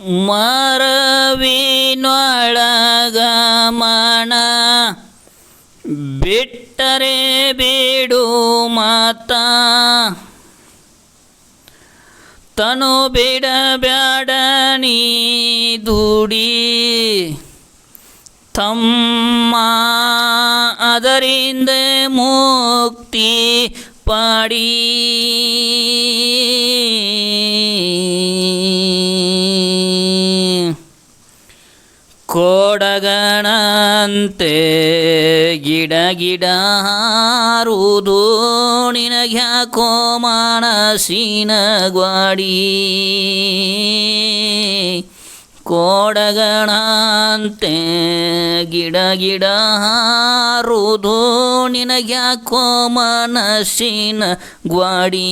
ಮರವಿನೊಳಗ ಮನ ಬಿಟ್ಟರೆ ಬಿಡು ಮಾತ. ತನು ಬಿಡಬ್ಯಾಡ ನೀ ದುಡಿ. ತಮ್ಮ ಅದರಿಂದ ಮುಕ್ತಿ ಪಾಡಿ. ಕೋಡಗಣಂತೆ ಗಿಡ ಗಿಡ ಹಾರುವುದು ನಿನಗ್ಯಾಕೋ ಮಾನಸಿನ ಗ್ವಾಡಿ. ಕೋಡಗಣಂತೆ ಗಿಡ ಗಿಡ ಹಾರುವುದು ನಿನಗ್ಯಾಕೋ ಮನಸ್ಸಿನ ಗ್ವಾಡಿ.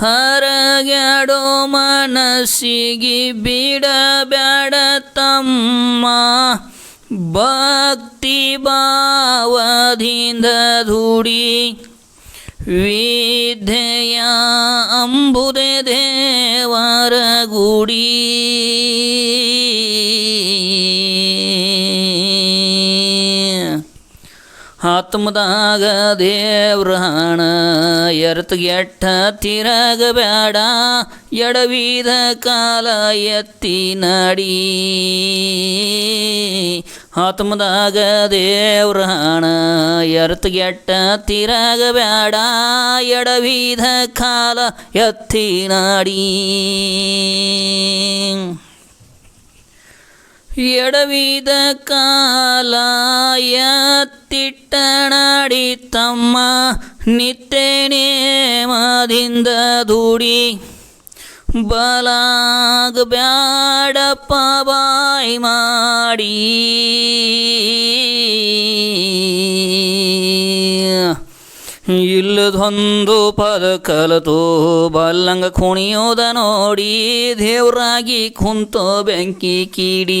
ಹರಗ್ಯಾಡೋ ಮನಸ್ಸಿಗೆ ಬಿಡಬ್ಯಾಡ ತಮ್ಮ. ಭಕ್ತಿ ಭಾವದಿಂದ ಧೂಡಿ ವಿದ್ಯೆಯ ಅಂಬುದೇ ದೇವರ ಗುಡಿ. ಆತ್ಮದಾಗ ದೇವ್ರ ಹಣ ಎರ್ತಗೆಟ್ಟ ತಿರಗಬೇಡ ಎಡವಿದ ಕಾಲ ಎತ್ತಿ ನಡಿ. ಆತ್ಮದಾಗ ದೇವ್ರ ಹಣ ಎರ್ತಗೆಟ್ಟ ತಿರಗಬೇಡ ಎಡವಿದ ಕಾಲ ಎತ್ತಿ ನಡಿ. ಎಡವಿದ ಕಾಲ ಎತ್ತಿಟ್ಟಣಾಡಿ ತಮ್ಮ ನಿತ್ಯ ನೇಮದಿಂದ ಧೂಡಿ ಬಲಾಗ ಬ್ಯಾಡಪ್ಪ ಬಾಯಿ ಮಾಡಿ ಇಲ್ಲದೊಂದು ಪದ ಕಲತು ಬಲ್ಲಂಗ ಕುಣಿಯೋದ ನೋಡಿ ದೇವ್ರಾಗಿ ಕುಂತು ಬೆಂಕಿ ಕೀಡಿ.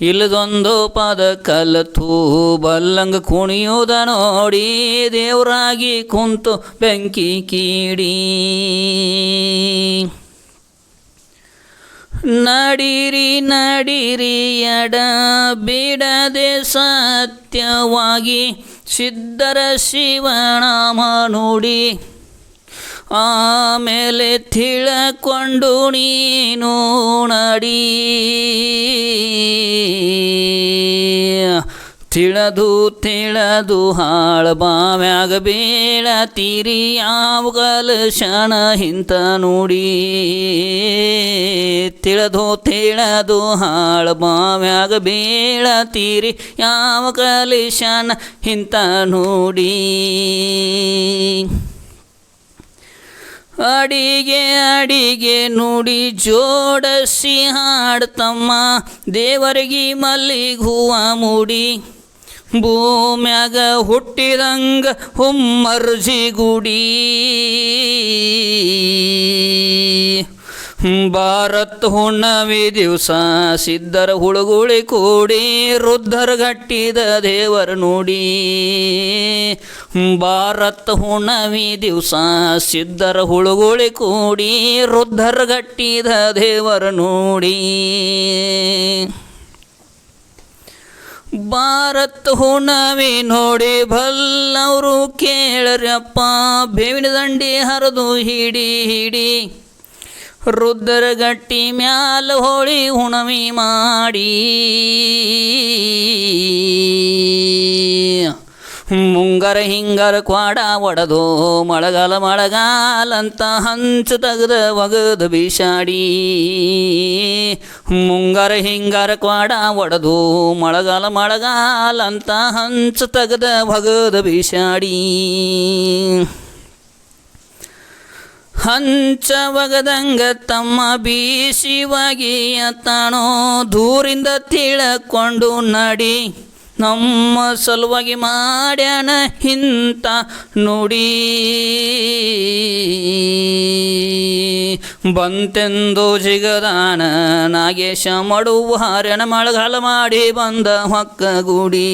ಇಲ್ಲದೊಂದು ಪದ ಕಲತು ಬಲ್ಲಂಗ ಕುಣಿಯೋದ ನೋಡಿ ದೇವ್ರಾಗಿ ಕುಂತು ಬೆಂಕಿ ಕೀಡಿ. ನಡಿರಿ ನಡಿರಿ, ಎಡ ಬಿಡದೆ ಸತ್ಯವಾಗಿ ಸಿದ್ಧರ ಶಿವನಾಮ ನೋಡಿ ಆಮೇಲೆ ತಿಳಕೊಂಡು ನೀನು ನಡಿ. ತಿಳದು ತಿಳದು ಹಾಳ ಬಾವ್ಯಾಗ ಬೀಳತೀರಿ ಯಾವ ಕ್ಷಣ ಹಿಂತ ನೋಡಿ. ತಿಳದು ತಿಳದು ಹಾಳ ಬಾವ್ಯಾಗ ಬೀಳತೀರಿ ಯಾವ ಕ್ಷಣ ಹಿಂತ ನೋಡಿ. ಅಡಿಗೆ ಅಡಿಗೆ ನುಡಿ ಜೋಡಿಸಿ ಹಾಡ್ತಮ್ಮ ದೇವರಿಗೆ ಮಲ್ಲಿಗೆ ಹೂವ ಮೂಡಿ. ಭೂಮ್ಯಾಗ ಹುಟ್ಟಿದಂಗ ಹುಮ್ಮರ್ಜಿ ಗುಡಿ. ಭಾರತ್ ಹುಣ್ಣವಿ ದಿವಸ ಸಿದ್ಧರ ಹುಳುಗುಳಿ ಕೂಡಿ ರುದ್ಧರ ಗಟ್ಟಿದ ದೇವರ ನುಡಿ. ಭಾರತ್ ಹುಣ್ಣವಿ ದಿವಸ ಸಿದ್ಧರ ಹುಳುಗುಳಿ ಕೂಡಿ ರುದ್ಧರ ಗಟ್ಟಿದ ದೇವರ ನುಡಿ. ಭಾರತ್ ಹುಣವಿ ನೋಡಿ ಬಲ್ಲವರು ಕೇಳರಪ್ಪ. ಬೇವಿನ ದಂಡಿ ಹರಿದು ಹಿಡಿ ಹಿಡಿ ರುದ್ರ ಗಟ್ಟಿ ಮ್ಯಾಲ ಹೋಳಿ ಹುಣವಿ ಮಾಡಿ. ಮುಂಗರ ಹಿಂಗರ ಕ್ವಾಡ ಒಡದು, ಮಳಗಾಲ ಮಳಗಾಲಂತ ಹಂಚು ತಗದ ಒಗದು ಬೀಸಾಡಿ. ಮುಂಗರ ಹಿಂಗರ ಕ್ವಾಡ ಒಡದು, ಮಳಗಾಲ ಮಳಗಾಲಂತ ಹಂಚು ತಗದ ಒಗದ ಬಿಸಾಡಿ. ಹಂಚ ಒಗದಂಗ ತಮ್ಮ ಬೀಸಿವಾಗಿ ತಾಣೋ ದೂರಿಂದ ತಿಳಕೊಂಡು ನಡಿ. ನಮ್ಮ ಸಲುವಾಗಿ ಮಾಡ್ಯಾನ ಇಂಥ ನುಡಿ. ಬಂತೆಂದು ಜಿಗದಾನ ನಾಗೇಶ ಮಡುವ ಹಾರ್ಯಣ ಮಳಗಾಲ ಮಾಡಿ ಬಂದ ಹೊಕ್ಕ ಗುಡಿ.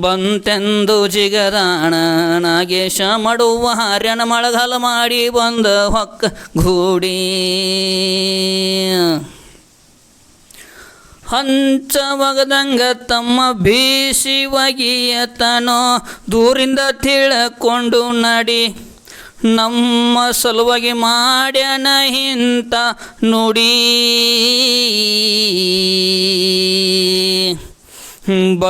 ಬಂತೆಂದು ಜಿಗದಾಣ ನಾಗೇಶ ಮಡುವ ಹಾರ್ಯಣ ಮಳಗಾಲ ಮಾಡಿ ಬಂದ ಹೊಕ್ಕ ಗೂಡಿ. ಹಂಚ ಒಗದಂಗ ತಮ್ಮ ಒಗಿಯತನೋ ದೂರಿಂದ ತಿಳ್ಕೊಂಡು ನಡಿ. ನಮ್ಮ ಸಲುವಾಗಿ ಮಾಡ್ಯನ ಇಂತ ನುಡಿ.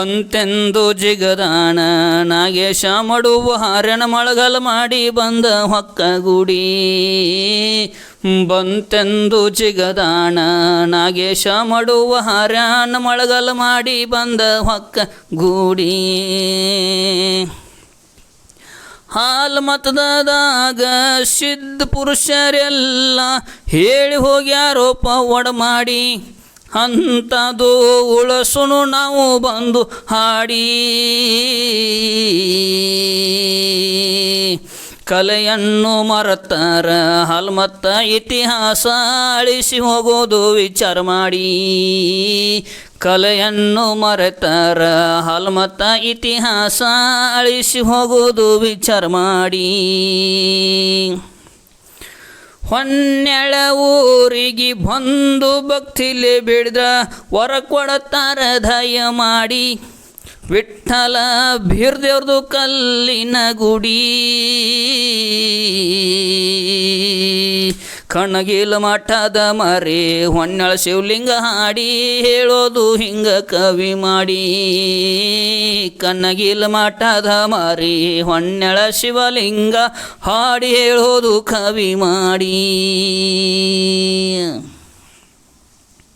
ಬಂತೆಂದು ಜಿಗದಾಣ, ನಾಗೇಶ ಮಡುವ ಹಾರಣ ಮಳಗಲ ಮಾಡಿ ಬಂದ ಹೊಕ್ಕ ಗುಡಿ. ಬಂತೆಂದು ಜಿಗದಾಣ, ನಾಗೇಶ ಮಡುವ ಹಾರಣ ಮಳಗಲ ಮಾಡಿ ಬಂದ ಹೊಕ್ಕ ಗುಡಿ. ಹಾಲ್ ಮತದಾಗ ಸಿದ್ಧ ಪುರುಷರೆಲ್ಲ ಹೇಳಿ ಹೋಗ್ಯಾರೋಪ ಒಡ ಮಾಡಿ ಅಂಥದ್ದು ಉಳಸುನು ನಾವು ಬಂದು ಹಾಡಿ. ಕಲೆಯನ್ನು ಮರತಾರ ಹಲ್ಮತ್ತ ಇತಿಹಾಸ ಅಳಿಸಿ ಹೋಗೋದು ವಿಚಾರ ಮಾಡಿ. ಕಲೆಯನ್ನು ಮರೆತಾರ ಹಲ್ಮತ್ತ ಇತಿಹಾಸ ಅಳಿಸಿ ಹೋಗೋದು ವಿಚಾರ ಮಾಡಿ. ಹೊನ್ನೆಳ ಊರಿಗೆ ಬಂದು ಭಕ್ತಿಲಿ ಬಿಡ್ದ ವರ ಕೊಡತಾರ ದಯ ಮಾಡಿ ವಿಠಲ ಬೀರ್ದೇವ್ರದು ಕಲ್ಲಿನ ಗುಡಿ. ಕಣ್ಣಗಿಲ ಮಠದ ಮರಿ, ಹೊನ್ನಳ ಶಿವಲಿಂಗ ಹಾಡಿ ಹೇಳೋದು ಹಿಂಗ ಕವಿ ಮಾಡಿ. ಕಣ್ಣಗಿಲ ಮಠದ ಮರಿ, ಹೊನ್ನಳ ಶಿವಲಿಂಗ ಹಾಡಿ ಹೇಳೋದು ಕವಿ ಮಾಡಿ.